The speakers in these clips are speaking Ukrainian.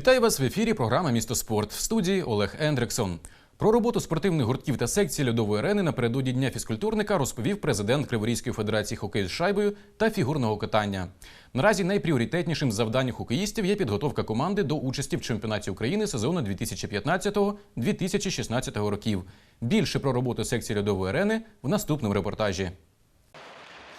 Вітаю вас в ефірі. Програма Місто спорт в студії Олег Ендриксон. Про роботу спортивних гуртків та секцій льодової арени напередодні дня фізкультурника розповів президент Криворізької федерації хокею з шайбою та фігурного катання. Наразі найпріоритетнішим завданням хокеїстів є підготовка команди до участі в чемпіонаті України сезону 2015-2016 років. Більше про роботу секції льодової арени в наступному репортажі.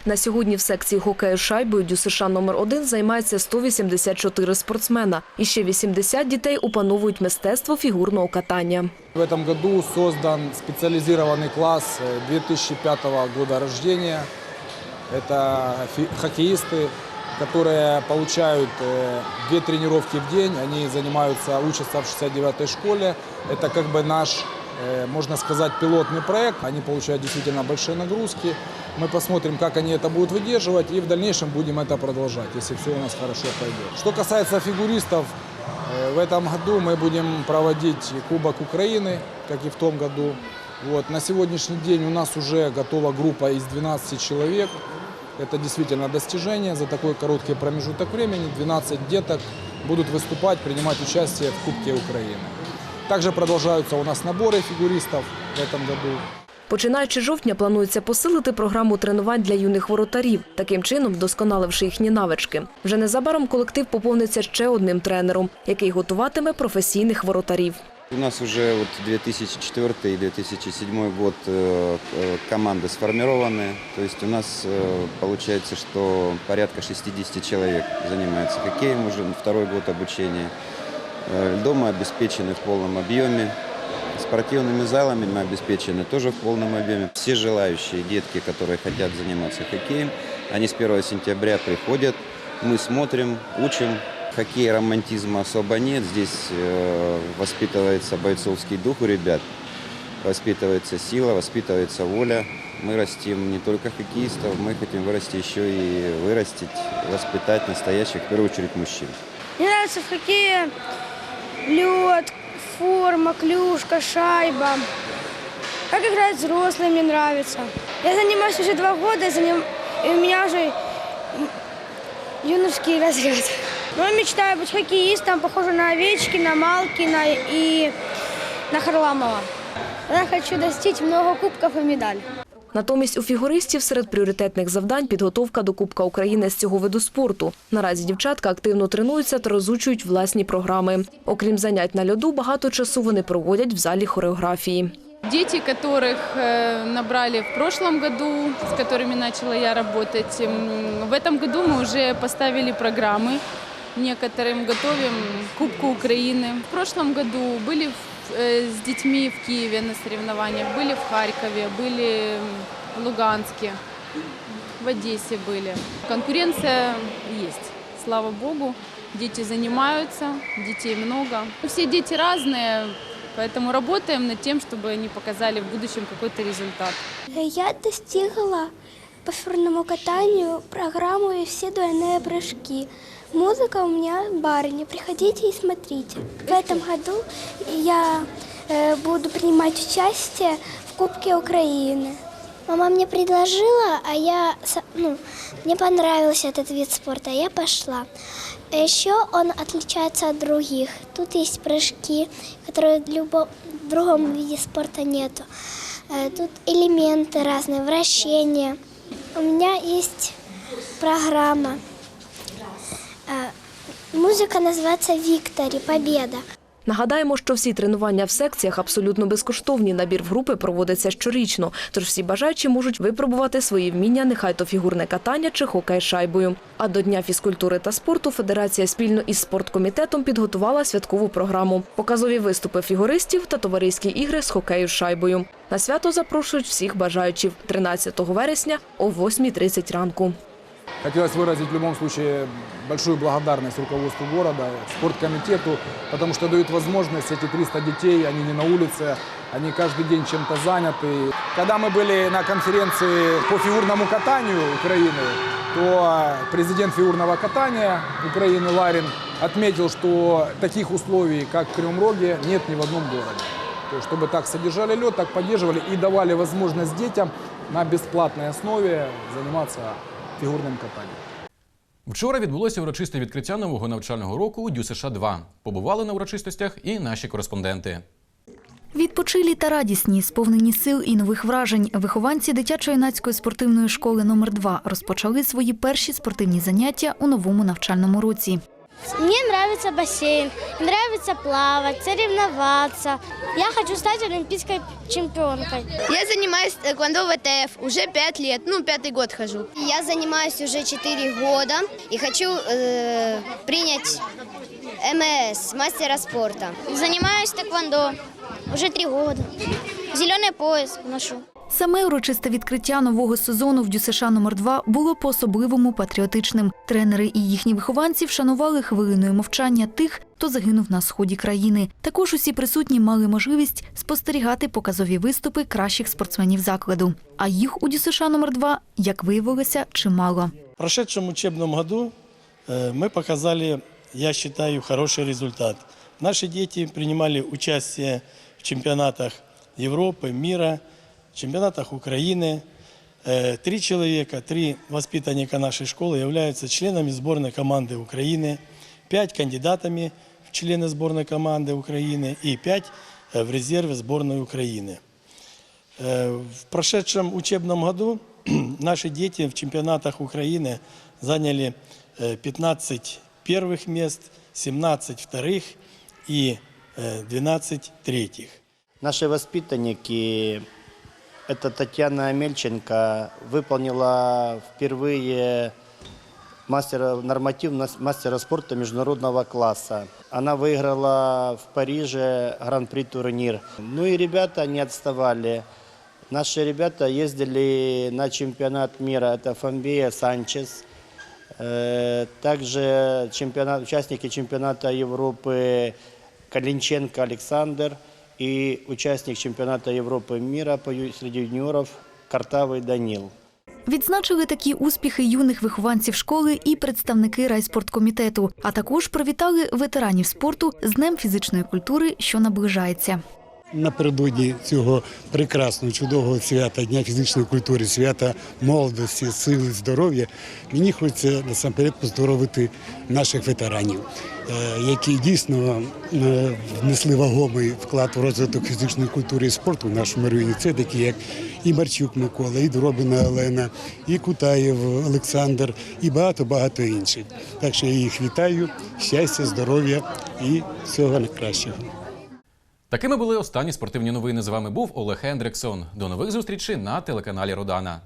На сьогодні в секції хокею з шайбою ДЮСШ номер 1 займається 184 спортсмена. І ще 80 дітей опановують мистецтво фігурного катання. В этом году создан специализированный класс э, 2005 года рождения. Это фи- хоккеисты, которые получают э, две тренировки в день. Они занимаются, учатся в 69-й школе. Это как бы наш, э, можно сказать, пилотный проект. Они получают действительно большие нагрузки. Мы посмотрим, как они это будут выдерживать, и в дальнейшем будем это продолжать, если все у нас хорошо пойдет. Что касается фигуристов, Э, В этом году мы будем проводить Кубок Украины, как и в том году. Вот. На сегодняшний день у нас уже готова группа из 12 человек. Это действительно достижение за такой короткий промежуток времени. 12 деток будут выступать, принимать участие в Кубке Украины. Также продолжаются у нас наборы фигуристов в этом году. Починаючи з жовтня, планується посилити програму тренувань для юних воротарів, таким чином вдосконаливши їхні навички. Вже незабаром колектив поповниться ще одним тренером, який готуватиме професійних воротарів. У нас уже вот 2004 и 2007 год э, э, команды сформированы. То есть у нас э, получается, что порядка 60 человек занимается хоккеем уже второй год обучения. Э, Дома обеспечены в полном объеме. Спортивными залами мы обеспечены тоже в полном объеме. Все желающие детки, которые хотят заниматься хоккеем, они с 1 сентября приходят, мы смотрим, учим. Хоккей романтизма особо нет. Здесь э, воспитывается бойцовский дух у ребят, воспитывается сила, воспитывается воля. Мы растим не только хоккеистов, мы хотим вырасти еще и вырастить, воспитать настоящих, в первую очередь, мужчин. Мне нравится в хоккее лед, форма, клюшка, шайба. Как играют взрослые, мне нравится. Я занимаюсь уже два года, заним- и у меня уже юношеский разряд. Но я мечтаю быть хоккеистом, похожим на Овечкина, Малкина и на Харламова. Я хочу достичь много кубков и медалей. Натомість у фігуристів серед пріоритетних завдань підготовка до Кубка України з цього виду спорту. Наразі дівчатка активно тренуються та розучують власні програми. Окрім занять на льоду, багато часу вони проводять в залі хореографії. Дети, которых э, набрали в прошлом году, с которыми начала я работать, м, в этом году мы уже поставили программы. Некоторым готовим Кубку Украины. В прошлом году были э, с детьми в Киеве на соревнованиях, были в Харькове, были в Луганске, в Одессе были. Конкуренция есть, слава богу. Дети занимаются, детей много. Все дети разные, поэтому работаем над тем, чтобы они показали в будущем какой-то результат. Я достигла по фигурному катанию программу и все двойные прыжки. Музыка у меня барыня. Приходите и смотрите. В этом году я э, буду принимать участие в Кубке Украины. Мама мне предложила, а я, ну, мне понравился этот вид спорта, я пошла. Еще он отличается от других. Тут есть прыжки, которые в любом в другом виде спорта нету. Э, Тут элементы разные, вращения. У меня есть программа. Э, Музыка называется «Виктори. Победа». Нагадаємо, що всі тренування в секціях абсолютно безкоштовні. Набір в групи проводиться щорічно, тож всі бажаючі можуть випробувати свої вміння, нехай то фігурне катання чи хокей шайбою. А до Дня фізкультури та спорту Федерація спільно із спорткомітетом підготувала святкову програму, показові виступи фігуристів та товариські ігри з хокею з шайбою. На свято запрошують всіх бажаючих 13 вересня о 8.30 ранку. Хотелось выразить в любом случае большую благодарность руководству города, спорткомитету, потому что дают возможность эти 300 детей, они не на улице, они каждый день чем-то заняты. Когда мы были на конференции по фигурному катанию Украины, то президент фигурного катания Украины Ларин отметил, что таких условий, как в Кривом нет ни в одном городе. То есть, чтобы так содержали лед, так поддерживали и давали возможность детям на бесплатной основе заниматься фигурным катанням. Вчора відбулося урочисте відкриття нового навчального року у ДЮСШ 2 Побували на урочистостях і наші кореспонденти. Відпочилі та радісні, сповнені сил і нових вражень. Вихованці дитячо-юнацької спортивної школи номер 2 розпочали свої перші спортивні заняття у новому навчальному році. Мне нравится бассейн, нравится плавать, соревноваться. Я хочу стать олимпийской чемпионкой. Я занимаюсь тэквондо ВТФ уже пять лет, ну пятый год хожу. Я занимаюсь уже 4 года и хочу э, принять МС, мастера спорта. Занимаюсь тэквондо уже 3 года. Зеленый пояс ношу. Саме урочисте відкриття нового сезону в ДЮСШ номер 2 було по-особливому патріотичним. Тренери і їхні вихованці вшанували хвилиною мовчання тих, хто загинув на сході країни. Також усі присутні мали можливість спостерігати показові виступи кращих спортсменів закладу. А їх у ДЮСШ номер 2 як виявилося, чимало. В прошедшем учебном году э, мы показали, я считаю, хороший результат. Наши дети принимали участие в чемпионатах Европы, мира, чемпионатах Украины. Э, Три человека, три воспитанника нашей школы являются членами сборной команды Украины, пять кандидатами в члены сборной команды Украины и пять э, в резерве сборной Украины. Э, В прошедшем учебном году наши дети в чемпионатах Украины заняли э, 15 первых мест, 17 вторых и э, 12 третьих. Наши воспитанники, это Татьяна Амельченко, выполнила впервые мастера, норматив нас- мастера спорта международного класса. Она выиграла в Париже гран-при турнир. Ну и ребята не отставали. Наши ребята ездили на чемпионат мира. Это Фамбия Санчес. Э, Также чемпионат, участники чемпионата Европы Калинченко Александр и участник чемпионата Европы мира среди юниоров Картавый Данил. Відзначили такі успіхи юних вихованців школи і представники райспорткомітету, а також привітали ветеранів спорту з Днем фізичної культури, що наближається. Напередодні цього прекрасного чудового свята Дня фізичної культури, свята молодості, сили, здоров'я, мені хочеться насамперед поздоровити наших ветеранів, е, які дійсно е, внесли вагомий вклад в розвиток фізичної культури і спорту в нашому районі. Це такі, як і Марчук Микола, і Дробіна Олена, і Кутаєв Олександр, і багато-багато інших. Так що я їх вітаю, щастя, здоров'я і всього найкращого. Такими були останні спортивні новини. З вами був Олег Хендриксон. До нових зустрічей на телеканалі Родана.